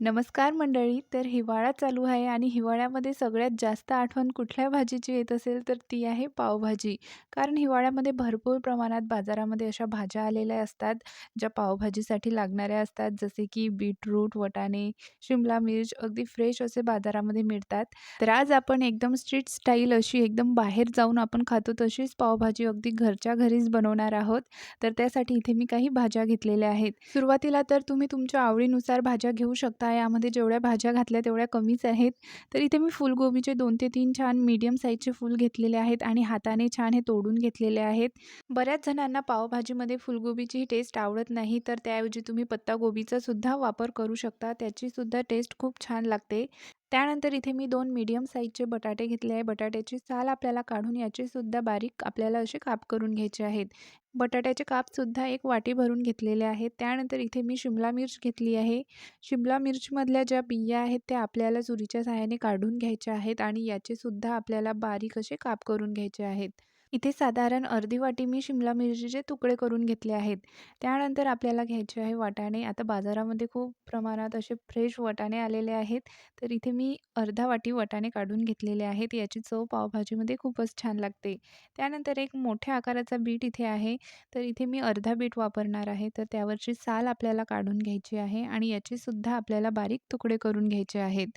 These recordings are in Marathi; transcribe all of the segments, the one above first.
नमस्कार मंडळी. तर हिवाळा चालू आहे आणि हिवाळ्यामध्ये सगळ्यात जास्त आठवण कुठल्या भाजीची येत असेल तर ती आहे पावभाजी. कारण हिवाळ्यामध्ये भरपूर प्रमाणात बाजारामध्ये अशा भाज्या आलेल्या असतात, ज्या पावभाजीसाठी लागणाऱ्या असतात. जसे की बीटरूट, वटाणे शिमला मिर्च अगदी फ्रेश असे बाजारामध्ये मिळतात. तर आज आपण एकदम स्ट्रीट स्टाईल अशी एकदम बाहेर जाऊन आपण खातो तशीच पावभाजी अगदी घरच्या घरीच बनवणार आहोत. तर त्यासाठी इथे मी काही भाज्या घेतलेल्या आहेत. सुरुवातीला तर तुम्ही तुमच्या आवडीनुसार भाज्या घेऊ शकता. आता यामध्ये जेवढ्या भाज्या घातल्या तेवढ्या कमीच आहेत. तर इथे मी फुलगोबीचे दोन ते तीन छान मीडियम साईजचे फूल घेतलेले आहेत आणि हाताने छान हे तोडून घेतलेले आहेत. बऱ्याच जणांना पावभाजीमध्ये फुलगोबीची टेस्ट आवडत नाही, तर त्याऐवजी तुम्ही पत्तागोबीचा सुद्धा वापर करू शकता. त्याचीसुद्धा टेस्ट खूप छान लागते. त्यानंतर इथे मी दोन मीडियम साईजचे बटाटे घेतले आहे. बटाट्याची साल आपल्याला काढून याचेसुद्धा बारीक आपल्याला असे काप करून घ्यायचे आहेत. बटाट्याचे कापसुद्धा एक वाटी भरून घेतलेले आहेत. त्यानंतर इथे मी शिमला मिर्च घेतली आहे. शिमला मिर्चमधल्या ज्या बिया आहेत त्या आपल्याला चुरीच्या सहाय्याने काढून घ्यायच्या आहेत आणि याचेसुद्धा आपल्याला बारीक असे काप करून घ्यायचे आहेत. इथे साधारण अर्धी वाटी मी शिमला मिरचीचे तुकडे करून घेतले आहेत. त्यानंतर आपल्याला घ्यायचे आहे वाटाणे. आता बाजारामध्ये खूप प्रमाणात असे फ्रेश वाटाणे आलेले आहेत. तर इथे मी अर्धा वाटी वाटाणे काढून घेतलेले आहेत. याची चव पावभाजीमध्ये खूपच छान लागते. त्यानंतर एक मोठ्या आकाराचा बीट इथे आहे. तर इथे मी अर्धा बीट वापरणार आहे. तर त्यावरची साल आपल्याला काढून घ्यायची आहे आणि याचीसुद्धा आपल्याला बारीक तुकडे करून घ्यायचे आहेत.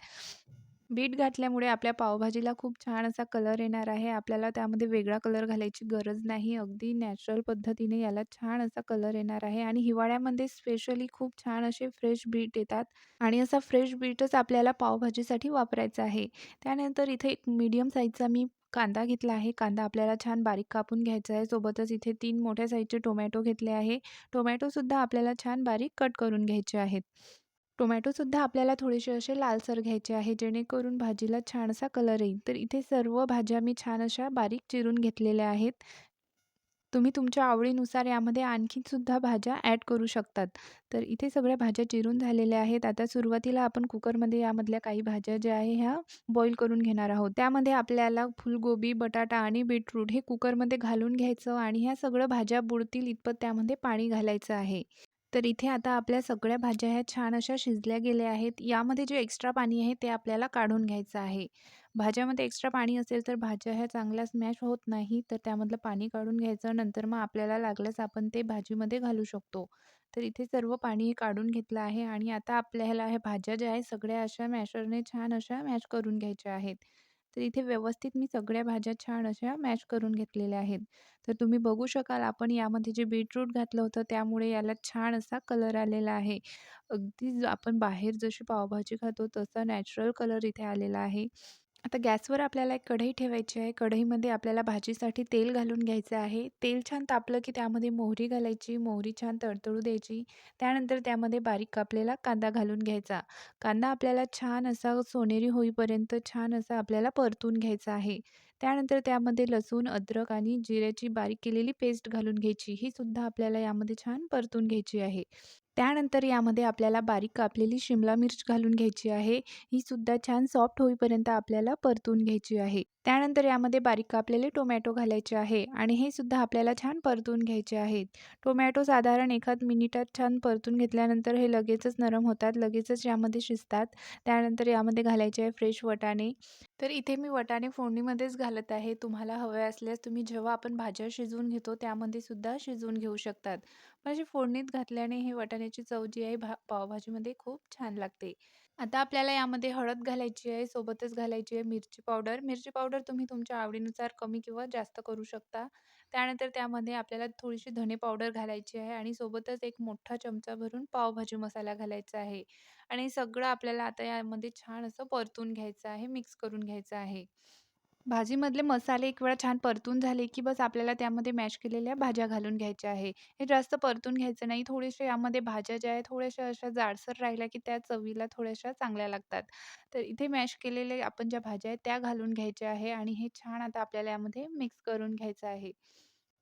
बीट घातल्यामुळे आपल्या पावभाजीला खूप छान असा कलर येणार आहे. आपल्याला त्यामध्ये वेगळा कलर घालायची गरज नाही. अगदी नॅचरल पद्धतीने याला छान असा कलर येणार आहे आणि हिवाळ्यामध्ये स्पेशली खूप छान असे फ्रेश बीट येतात आणि असा फ्रेश बीटच आपल्याला पावभाजीसाठी वापरायचा आहे. त्यानंतर इथे एक मीडियम साईजचा मी कांदा घेतला आहे. कांदा आपल्याला छान बारीक कापून घ्यायचा आहे. सोबतच इथे तीन मोठ्या साईजचे टोमॅटो घेतले आहे. टोमॅटोसुद्धा आपल्याला छान बारीक कट करून घ्यायचे आहेत. टोमॅटोसुद्धा आपल्याला थोडेसे असे लालसर घ्यायचे आहे, जेणेकरून भाजीला छान असा कलर येईल. तर इथे सर्व भाज्या मी छान अशा बारीक चिरून घेतलेल्या आहेत. तुम्ही तुमच्या आवडीनुसार यामध्ये आणखीन सुद्धा भाज्या ॲड करू शकतात. तर इथे सगळ्या भाज्या चिरून झालेल्या आहेत. आता सुरुवातीला आपण कुकरमध्ये यामधल्या काही भाज्या ज्या आहे ह्या बॉईल करून घेणार आहोत. त्यामध्ये आपल्याला फुलगोबी, बटाटा आणि बीटरूट हे कुकरमध्ये घालून घ्यायचं आणि ह्या सगळ्या भाज्या बुडतील इतपत त्यामध्ये पाणी घालायचं आहे. तर इथे आता आपल्या सगळ्या भाज्या ह्या छान अशा शिजल्या गेल्या आहेत. यामध्ये जे एक्स्ट्रा पाणी आहे ते आपल्याला काढून घ्यायचं आहे. भाज्यामध्ये एक्स्ट्रा पाणी असेल तर भाज्या ह्या चांगल्या स्मॅश होत नाही. तर त्यामधलं पाणी काढून घ्यायचं. नंतर मग आपल्याला लागल्यास आपण ते भाजीमध्ये घालू शकतो. तर इथे सर्व पाणी काढून घेतलं आहे आणि आता आपल्याला ह्या भाज्या ज्या आहेत सगळ्या अशा मॅशरने छान अशा मॅश करून घ्यायच्या आहेत. तर इथे व्यवस्थित मी सगळ्या भाज्या छान अशा मॅश करून घेतलेल्या आहेत. तर तुम्ही बघू शकाल आपण यामध्ये जे बीटरूट घातलं होतं त्यामुळे याला छान असा कलर आलेला आहे. अगदी आपण बाहेर जशी पावभाजी खातो तसा नॅचरल कलर इथे आलेला आहे. आता गॅसवर आपल्याला एक कढई ठेवायची आहे. कढईमध्ये आपल्याला भाजीसाठी तेल घालून घ्यायचं आहे. तेल छान तापलं की त्यामध्ये मोहरी घालायची. मोहरी छान तडतडू द्यायची. त्यानंतर त्यामध्ये बारीक कापलेला कांदा घालून घ्यायचा. कांदा आपल्याला छान असा सोनेरी होईपर्यंत छान असा आपल्याला परतून घ्यायचा आहे. त्यानंतर त्यामध्ये लसूण, अद्रक आणि जिऱ्याची बारीक केलेली पेस्ट घालून घ्यायची. ही सुद्धा आपल्याला यामध्ये छान परतून घ्यायची आहे. त्यानंतर यामध्ये आपल्याला बारीक कापलेली शिमला मिर्च घालून घ्यायची आहे. ही सुद्धा छान सॉफ्ट होईपर्यंत आपल्याला परतून घ्यायची आहे. त्यानंतर यामध्ये बारीक कापलेले टोमॅटो घालायचे आहे आणि हे सुद्धा आपल्याला छान परतून घ्यायचे आहेत. टोमॅटो साधारण एखाद मिनिटात छान परतून घेतल्यानंतर हे लगेचच नरम होतात. लगेचच यामध्ये शिजतात. त्यानंतर यामध्ये घालायचे आहे फ्रेश वटाणे तर इथे मी वटाणे फोडणीमध्येच घालत आहे. तुम्हाला हवे असल्यास तुम्ही जेव्हा आपण भाज्या शिजवून घेतो त्यामध्ये सुद्धा शिजवून घेऊ शकतात. पण अशी फोडणीत घातल्याने हे वाटाण्याची चव जी आहे भा पावभाजीमध्ये खूप छान लागते. आता आपल्याला यामध्ये हळद घालायची आहे. सोबतच घालायची आहे मिरची पावडर. मिरची पावडर तुम्ही तुमच्या आवडीनुसार कमी किंवा जास्त करू शकता. त्यानंतर त्यामध्ये आपल्याला थोडीशी धने पावडर घालायची आहे आणि सोबतच एक मोठा चमचा भरून पावभाजी मसाला घालायचा आहे आणि सगळं आपल्याला आता यामध्ये छान असं परतून घ्यायचं आहे, मिक्स करून घ्यायचं आहे. भाजीमधले मसाले एक वेळा छान परतून झाले की बस आपल्याला त्यामध्ये मॅश केलेल्या भाज्या घालून घ्यायच्या आहे. हे जास्त परतून घ्यायचं नाही. थोडेसे यामध्ये भाज्या ज्या आहेत थोड्याशा अशा जाडसर राहिल्या की त्या चवीला थोड्याशा चांगल्या लागतात. तर इथे मॅश केलेले आपण ज्या भाज्या आहेत त्या घालून घ्यायच्या आहे आणि हे छान आता आपल्याला यामध्ये मिक्स करून घ्यायचं आहे.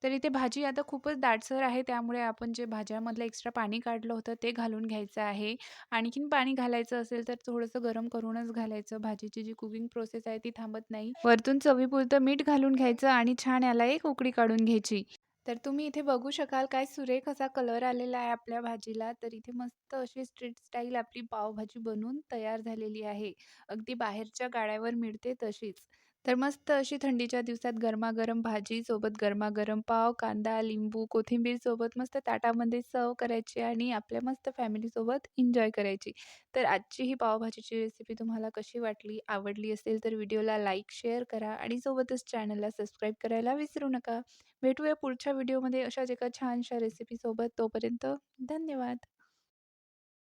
तर इथे भाजी आता खूपच दाटसर आहे त्यामुळे आपण जे भाज्यामधलं एक्स्ट्रा पाणी काढलं होतं ते घालून घ्यायचं आहे. आणखीन पाणी घालायचं असेल तर थोडंसं गरम करूनच घालायचं. भाजीची जी कुकिंग प्रोसेस आहे ती थांबत नाही. वरतून चवीपुरतं मीठ घालून घ्यायचं आणि छान याला एक उकळी काढून घ्यायची. तर तुम्ही इथे बघू शकाल काय सुरेख असा कलर आलेला आहे आपल्या भाजीला. तर इथे मस्त अशी स्ट्रीट स्टाईल आपली पावभाजी बनून तयार झालेली आहे. अगदी बाहेरच्या गाड्यावर मिळते तशीच. तर मस्त अशी थंडीच्या दिवसात गरमागरम भाजी सोबत गरमागरम पाव, कांदा, लिंबू, कोथिंबीर सोबत मस्त ताटामध्ये सर्व करायची आणि आपल्या मस्त फॅमिलीसोबत एन्जॉय करायची. तर आजची ही पावभाजीची रेसिपी तुम्हाला कशी वाटली? आवडली असेल तर व्हिडिओला लाईक, शेअर करा आणि सोबतच चॅनलला सबस्क्राईब करायला विसरू नका. भेटूया पुढच्या व्हिडिओमध्ये अशाच एका छानशा रेसिपीसोबत. तोपर्यंत धन्यवाद.